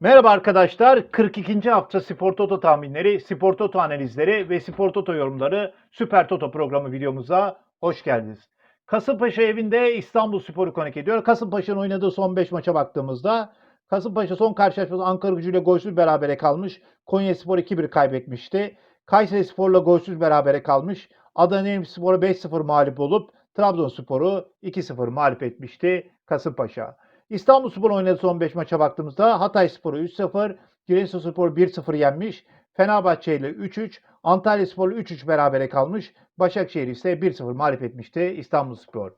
Merhaba arkadaşlar. 42. hafta Spor Toto tahminleri, Spor Toto analizleri ve Spor Toto yorumları Süper Toto programı videomuza hoş geldiniz. Kasımpaşa evinde İstanbul Spor'u konuk ediyor. Kasımpaşa'nın oynadığı son 5 maça baktığımızda Kasımpaşa son karşılaşması Ankara gücüyle golsüz berabere kalmış. Konya Spor 2-1 kaybetmişti. Kayseri Spor'la golsüz berabere kalmış. Adana Demirspor'a 5-0 mağlup olup Trabzonspor'u 2-0 mağlup etmişti Kasımpaşa. İstanbul Spor oynadığı son 5 maça baktığımızda Hatay Spor'u 3-0, Giresunspor 1-0 yenmiş, Fenerbahçe ile 3-3, Antalya Spor'u 3-3 berabere kalmış, Başakşehir ise 1-0 mağlup etmişti İstanbul Spor.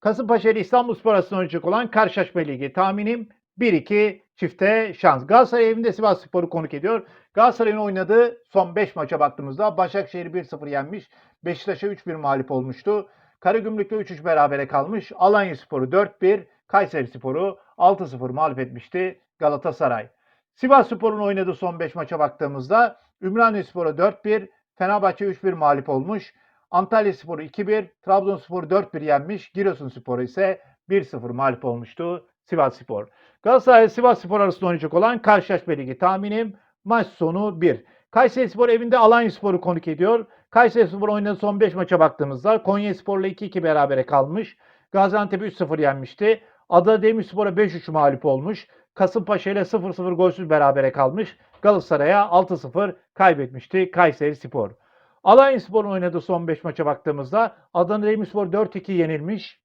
Kasımpaşa ile İstanbul Spor arasında oynayacak olan karşılaşma ligi tahminim 1-2 çifte şans. Galatasaray evinde Sivas Spor'u konuk ediyor. Galatasaray'ın oynadığı son 5 maça baktığımızda Başakşehir 1-0 yenmiş, Beşiktaş'a 3-1 mağlup olmuştu. Karagümrük'le 3-3 berabere kalmış. Alanya Sporu 4-1, Kayseri Sporu 6-0 mağlup etmişti Galatasaray. Sivas Spor'un oynadığı son 5 maça baktığımızda Ümraniye Sporu 4-1, Fenerbahçe 3-1 mağlup olmuş. Antalya Sporu 2-1, Trabzonspor 4-1 yenmiş. Giresunspor ise 1-0 mağlup olmuştu Sivas Spor. Galatasaray Sivas Spor arasında oynayacak olan karşılaşma ligi tahminim maç sonu 1. Kayseri Spor evinde Alanya Spor'u konuk ediyor. Kayseri Spor oynadığı son 5 maça baktığımızda Konya Spor'la 2-2 berabere kalmış. Gaziantep 3-0 yenmişti. Adana Demirspor'a 5-3 mağlup olmuş. Kasımpaşa ile 0-0 golsüz berabere kalmış. Galatasaray'a 6-0 kaybetmişti Kayseri Spor. Alanya Spor'un oynadığı son 5 maça baktığımızda Adana Demirspor 4-2 yenilmiş.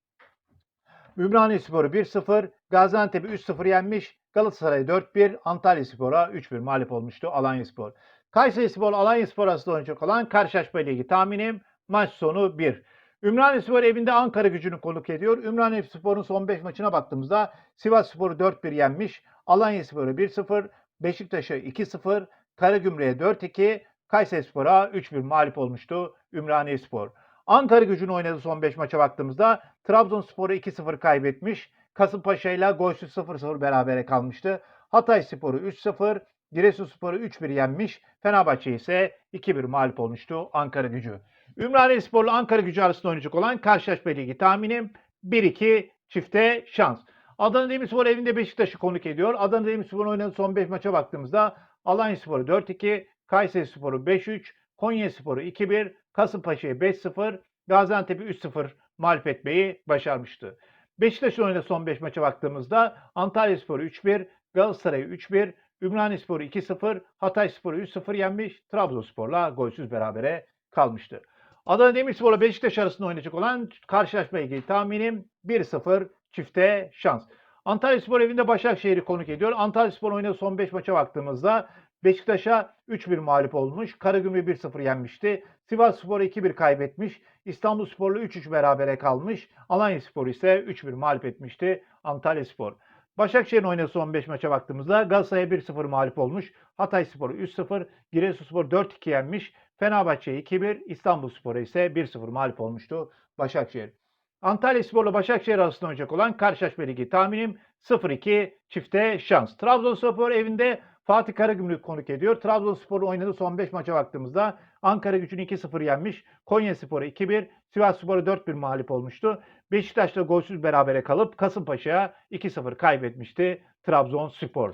Ümraniye Spor'u 1-0, Gaziantep'i 3-0 yenmiş. Galatasaray 4-1, Antalya Spor'a 3-1 mağlup olmuştu Alanya Spor. Kayseri Spor, Alanya Spor arasında oynayacak olan karşılaşma ligi tahminim maç sonu 1. Ümraniye Spor evinde Ankara gücünü konuk ediyor. Ümraniye Spor'un son 5 maçına baktığımızda Sivas Spor'u 4-1 yenmiş. Alanya Spor'u 1-0, Beşiktaş'a 2-0, Karagümrük'e 4-2, Kayseri Spor'a 3-1 mağlup olmuştu Ümraniye Spor. Ankara gücünün oynadığı son 5 maça baktığımızda Trabzonspor'u 2-0 kaybetmiş. Kasımpaşa ile golsüz 0-0 berabere kalmıştı. Hatay Spor'u 3-0, Giresunspor'u 3-1 yenmiş. Fenerbahçe ise 2-1 mağlup olmuştu Ankara gücü. Ümraniye Spor'la Ankara gücü arasında oynayacak olan karşılaşma ligi tahminim 1-2 çifte şans. Adana Demirspor evinde Beşiktaş'ı konuk ediyor. Adana Demirspor'un oynadığı son 5 maça baktığımızda Alanya Spor'u 4-2, Kayseri Spor'u 5-3, Konya Spor'u 2-1, Kasımpaşa'yı 5-0, Gaziantep'i 3-0 mağlup etmeyi başarmıştı. Beşiktaş'ın oynadığı son 5 maça baktığımızda Antalya Spor'u 3-1, Galatasaray'ı 3-1, Ümraniye Spor'u 2-0, Hatay Spor'u 3-0 yenmiş, Trabzonspor'la golsüz berabere kalmıştı. Adana Demirspor'la Beşiktaş arasında oynayacak olan karşılaşma ilgili tahminim 1-0 çifte şans. Antalya Spor evinde Başakşehir'i konuk ediyor. Antalya Spor oynadığı son 5 maça baktığımızda Beşiktaş'a 3-1 mağlup olmuş. Karagümrük'ü 1-0 yenmişti. Sivas Spor'u 2-1 kaybetmiş. İstanbul Spor'la 3-3 berabere kalmış. Alanya Spor ise 3-1 mağlup etmişti Antalya Spor. Başakşehir'in oynadığı son 5 maça baktığımızda Galatasaray'a 1-0 mağlup olmuş. Hatay Spor'u 3-0, Giresunspor 4-2 yenmiş. Fenerbahçe 2-1, İstanbul Spor'a ise 1-0 mağlup olmuştu Başakşehir. Antalya Spor'la Başakşehir arasında oynayacak olan karşılaşma ligi tahminim 0-2 çifte şans. Trabzonspor evinde Fatih Karagümrük konuk ediyor. Trabzonspor'un oynadığı son 5 maça baktığımızda Ankara gücünü 2-0 yenmiş. Konya Spor'u 2-1, Sivas Spor'u 4-1 mağlup olmuştu. Beşiktaş'la golsüz berabere kalıp Kasımpaşa'ya 2-0 kaybetmişti Trabzonspor.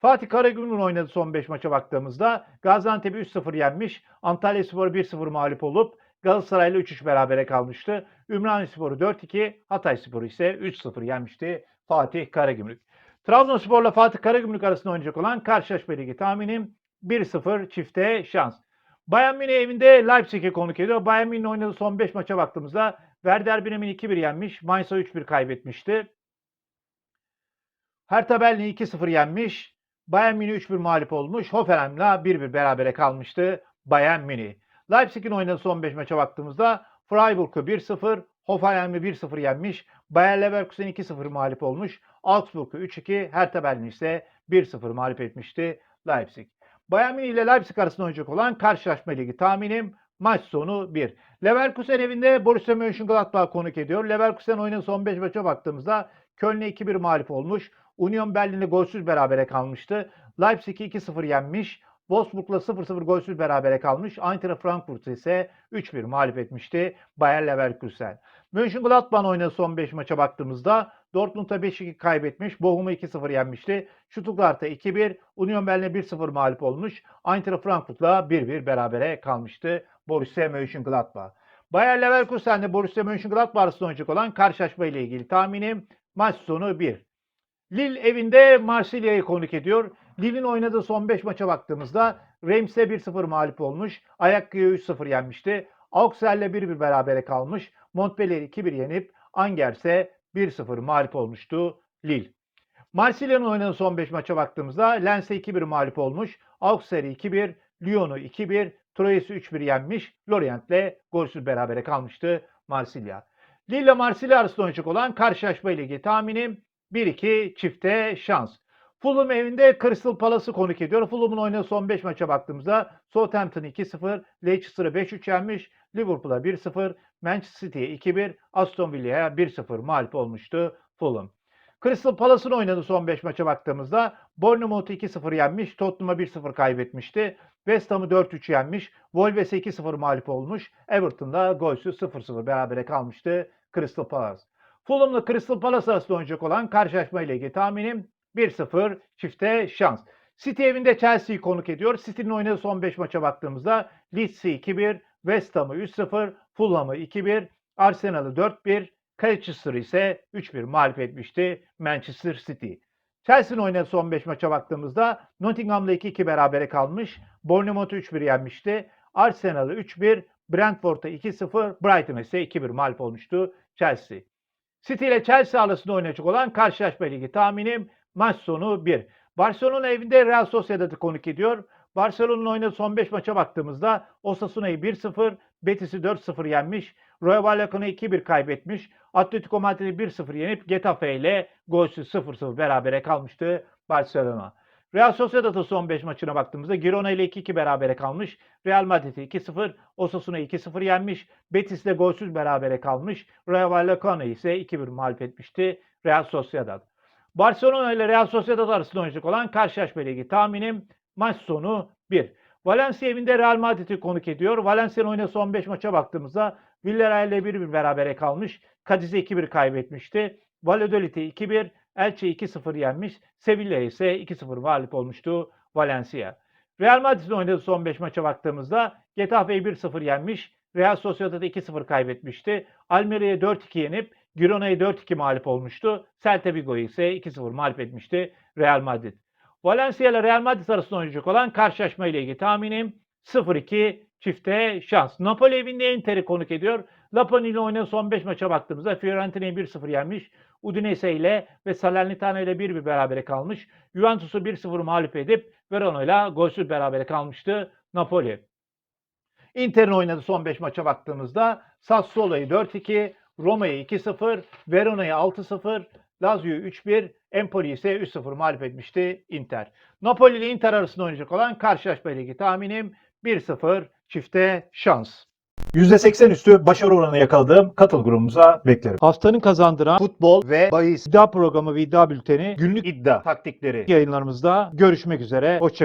Fatih Karagümrük'ün oynadığı son 5 maça baktığımızda Gaziantep'i 3-0 yenmiş. Antalya Spor'u 1-0 mağlup olup Galatasaray'la 3-3 berabere kalmıştı. Ümraniye Spor'u 4-2, Hatay Spor'u ise 3-0 yenmişti Fatih Karagümrük. Trabzonspor'la Fatih Karagümrük arasında oynayacak olan karşılaşma ligi tahminim 1-0 çifte şans. Bayern Münih evinde Leipzig'i konuk ediyor. Bayern Münih'in oynadığı son 5 maça baktığımızda Werder Bremen 2-1 yenmiş. Mainz'a 3-1 kaybetmişti. Hertha Berlin'i 2-0 yenmiş. Bayern Münih 3-1 mağlup olmuş. Hoffenheim'la 1-1 berabere kalmıştı Bayern Münih. Leipzig'in oynadığı son 5 maça baktığımızda Freiburg'u 1-0, Hoffenheim'i 1-0 yenmiş. Bayer Leverkusen 2-0 mağlup olmuş. Augsburg'u 3-2, Hertha Berlin ise 1-0 mağlup etmişti Leipzig. Bayern Münih ile Leipzig arasında oynayacak olan karşılaşma ligi tahminim maç sonu 1. Leverkusen evinde Borussia Mönchengladbach konuk ediyor. Leverkusen oyunun son 5 maça baktığımızda Köln'e 2-1 mağlup olmuş. Union Berlin'le golsüz berabere kalmıştı. Leipzig'i 2-0 yenmiş. Wolfsburg'la 0-0 golsüz berabere kalmış. Eintracht Frankfurt ise 3-1 mağlup etmişti Bayer Leverkusen. Mönchengladbach'ın oynadığı son 5 maça baktığımızda Dortmund'a 5-2 kaybetmiş. Bochum'u 2-0 yenmişti. Stuttgart'a 2-1. Union Berlin'e 1-0 mağlup olmuş. Eintracht Frankfurt'la 1-1 berabere kalmıştı. Borussia Mönchengladbach. Bayer Leverkusen'le Borussia Mönchengladbach arasında oynayacak olan karşılaşma ile ilgili tahminim maç sonu 1. Lille evinde Marsilya'yı konuk ediyor. Lille'in oynadığı son 5 maça baktığımızda Reims'e 1-0 mağlup olmuş. Ayakkabı'ya 3-0 yenmişti. Auxerre'le 1-1 berabere kalmış. Montpellier'i 2-1 yenip Angers'e 1-0 mağlup olmuştu Lille. Marsilya'nın oynadığı son 5 maça baktığımızda Lens'e 2-1 mağlup olmuş. Auxerre'i 2-1, Lyon'u 2-1, Troyes'i 3-1 yenmiş. Lorient'le golsüz berabere kalmıştı Marsilya. Lille ile Marsilya arasında oynayacak olan karşılaşma ile ilgili tahminim 1-2 çifte şans. Fulham evinde Crystal Palace'ı konuk ediyor. Fulham'ın oynadığı son 5 maça baktığımızda Southampton 2-0, Leicester'ı 5-3 yenmiş, Liverpool'a 1-0, Manchester City'ye 2-1, Aston Villa'ya 1-0 mağlup olmuştu Fulham. Crystal Palace'ın oynadığı son 5 maça baktığımızda Bournemouth'u 2-0 yenmiş, Tottenham'a 1-0 kaybetmişti. West Ham'ı 4-3 yenmiş, Wolves'e 2-0 mağlup olmuş, Everton'da golsüz 0-0 berabere kalmıştı Crystal Palace. Fulham'la Crystal Palace arasında oynayacak olan karşılaşma ile ilgili tahminim 1-0 çifte şans. City evinde Chelsea'yi konuk ediyor. City'nin oynadığı son 5 maça baktığımızda Leeds'i 2-1, West Ham'ı 3-0, Fulham'ı 2-1, Arsenal'ı 4-1, Colchester'ı ise 3-1 mağlup etmişti Manchester City. Chelsea'nin oynadığı son 5 maça baktığımızda Nottingham'la 2-2 berabere kalmış, Bournemouth'u 3-1 yenmişti, Arsenal'ı 3-1, Brentford'a 2-0, Brighton'a ise 2-1 mağlup olmuştu Chelsea. City ile Chelsea arasında oynayacak olan karşılaşma ligi tahminim maç sonu 1. Barcelona evinde Real Sociedad'ı konuk ediyor. Barcelona'nın oynadığı son 5 maça baktığımızda Osasuna'yı 1-0, Betis'i 4-0 yenmiş, Rayo Vallecano'yu 2-1 kaybetmiş, Atletico Madrid'i 1-0 yenip Getafe ile golsüz 0-0 berabere kalmıştı Barcelona. Real Sociedad'ın son 5 maçına baktığımızda Girona ile 2-2 berabere kalmış. Real Madrid'i 2-0, Osasuna 2-0 yenmiş. Betis ile golsüz berabere kalmış. Rayo Vallecano ise 2-1 mağlup etmişti Real Sociedad. Barcelona ile Real Sociedad arasında oynayacak olan karşılaşma ilgili tahminim maç sonu 1. Valencia evinde Real Madrid'i konuk ediyor. Valencia'nın oynadığı son 5 maça baktığımızda Villarreal ile 1-1 berabere kalmış. Cadiz'e 2-1 kaybetmişti. Valladolid'e 2-1, Elche 2-0 yenmiş. Sevilla ise 2-0 mağlup olmuştu Valencia. Real Madrid'in oynadığı son 5 maça baktığımızda Getafe'yi 1-0 yenmiş. Real Sociedad'ı 2-0 kaybetmişti. Almeria'yı 4-2 yenip Girona'yı 4-2 mağlup olmuştu. Celta Vigo'yu ise 2-0 mağlup etmişti Real Madrid. Valencia ile Real Madrid arasında oynayacak olan karşılaşma ile ilgili tahminim 0-2 çifte şans. Napoli evinde Inter'i konuk ediyor. Napoli ile oynadığı son 5 maça baktığımızda Fiorentina'yı 1-0 yenmiş. Udinese ile ve Salernitana ile 1-1 berabere kalmış. Juventus'u 1-0 mağlup edip Verona ile golsüz berabere kalmıştı Napoli. Inter'in oynadığı son 5 maça baktığımızda Sassuolo'yu 4-2, Roma'yı 2-0, Verona'yı 6-0, Lazio'yu 3-1, Empoli ise 3-0 mağlup etmişti Inter. Napoli ile Inter arasında oynayacak olan karşılaşma ile ilgili tahminim 1-0 çifte şans. %80 üstü başarı oranı yakaladığım katıl grubumuza beklerim. Haftanın kazandıran Futbol ve bahis iddia programı ve iddia bülteni günlük iddia taktikleri yayınlarımızda görüşmek üzere. Hoşçakalın.